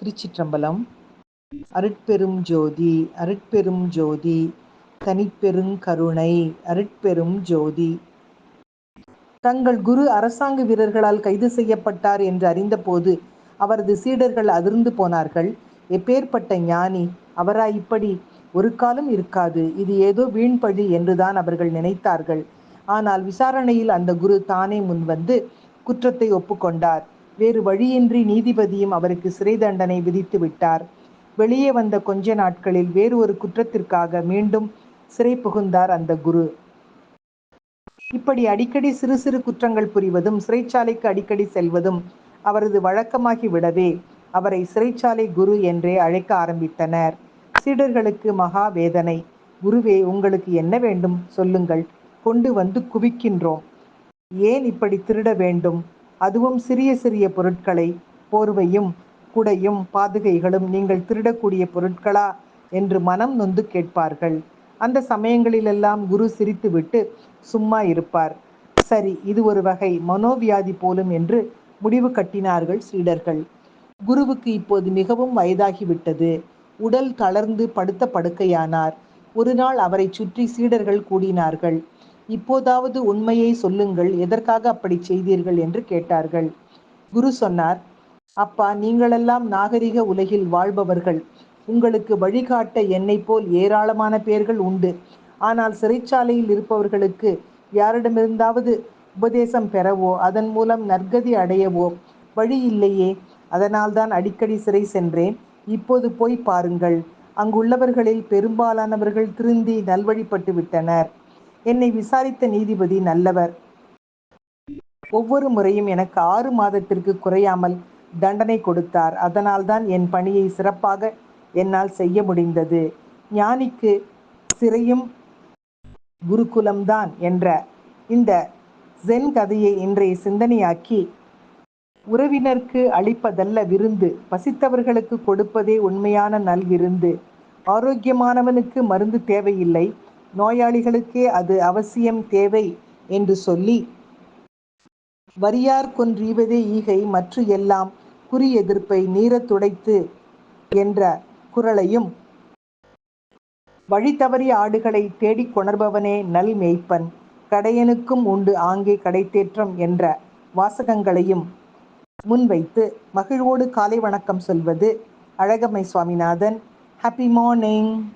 திருச்சிற்றம்பலம். அருட்பெரும் ஜோதி அருட்பெரும் ஜோதி தனிப்பெருங் கருணை அருட்பெரும் ஜோதி. தங்கள் குரு அரசாங்க வீரர்களால் கைது செய்யப்பட்டார் என்று அறிந்தபோது அவரது சீடர்கள் அதிர்ந்து போனார்கள். எப்பேற்பட்ட ஞானி அவரா இப்படி ஒரு காலம் இருக்காது. இது ஏதோ வீண்பழி என்றுதான் அவர்கள் நினைத்தார்கள். ஆனால் விசாரணையில் அந்த குரு தானே முன்வந்து குற்றத்தை ஒப்புக்கொண்டார். வேறு வழியின்றி நீதிபதியும் அவருக்கு சிறை தண்டனை விதித்து விட்டார். வெளியே வந்த கொஞ்ச நாட்களில் வேறு ஒரு குற்றத்திற்காக மீண்டும் சிறை புகுந்தார் அந்த குரு. இப்படி அடிக்கடி சிறு சிறு குற்றங்கள் புரிவதும் சிறைச்சாலைக்கு அடிக்கடி செல்வதும் அவரது வழக்கமாகி விடவே அவரை சிறைச்சாலை குரு என்றே அழைக்க ஆரம்பித்தனர். சீடர்களுக்கு மகா வேதனை. குருவே உங்களுக்கு என்ன வேண்டும்? சொல்லுங்கள். கொண்டு வந்து குவிக்கின்றோம். ஏன் இப்படி திருட வேண்டும்? அதுவும் சிறிய சிறிய பொருட்களை போர்வையும் குடையும் பாதுகைகளும் நீங்கள் திருடக்கூடிய பொருட்களா? என்று மனம் நொந்து கேட்பார்கள். அந்த சமயங்களிலெல்லாம் குரு சிரித்துவிட்டு சும்மா இருப்பார். சரி இது ஒரு வகை மனோவியாதி போலும் என்று முடிவு கட்டினார்கள் சீடர்கள். குருவுக்கு இப்போது மிகவும் வயதாகிவிட்டது. உடல் தளர்ந்து படுத்த படுக்கையானார். ஒரு நாள் அவரை சுற்றி சீடர்கள் கூடினார்கள். இப்போதாவது உண்மையை சொல்லுங்கள் எதற்காக அப்படி செய்தீர்கள் என்று கேட்டார்கள். குரு சொன்னார் அப்பா நீங்களெல்லாம் நாகரிக உலகில் வாழ்பவர்கள். உங்களுக்கு வழிகாட்ட என்னை போல் ஏராளமான பேர்கள் உண்டு. ஆனால் சிறைச்சாலையில் இருப்பவர்களுக்கு யாரிடமிருந்தாவது உபதேசம் பெறவோ அதன் மூலம் நற்கதி அடையவோ வழி இல்லையே. அதனால்தான் அடிக்கடி சிறை சென்றேன். இப்போது போய் பாருங்கள். அங்குள்ளவர்களில் பெரும்பாலானவர்கள் திருந்தி நல்வழிப்பட்டு விட்டனர் என்னை விசாரித்த நீதிபதி நல்லவர். ஒவ்வொரு முறையும் எனக்கு ஆறு மாதத்திற்கு குறையாமல் தண்டனை கொடுத்தார். அதனால்தான் என் பணியை சிறப்பாக என்னால் செய்ய முடிந்தது. ஞானிக்கு சிறையும் குருகுலம்தான் என்ற இந்த ஜென் கதையை இன்றைய சிந்தனையாக்கி உறவினருக்கு அளிப்பதல்ல விருந்து பசித்தவர்களுக்கு கொடுப்பதே உண்மையான நல்விருந்து. ஆரோக்கியமானவனுக்கு மருந்து தேவையில்லை. நோயாளிகளுக்கே அது அவசியம் தேவை என்று சொல்லி வரியார் கொன்றீவதே ஈகை மற்ற எல்லாம் குறி எதிர்ப்பை நீரத் துடைத்து என்ற குரலையும் வழி தவறிய ஆடுகளை தேடிக் கொணர்பவனே நல் மேய்ப்பன் கடையனுக்கும் உண்டு ஆங்கே கடைத்தேற்றம் என்ற வாசகங்களையும் முன்வைத்து மகிழ்வோடு காலை வணக்கம் சொல்வது அழகம்மை சுவாமிநாதன். Happy morning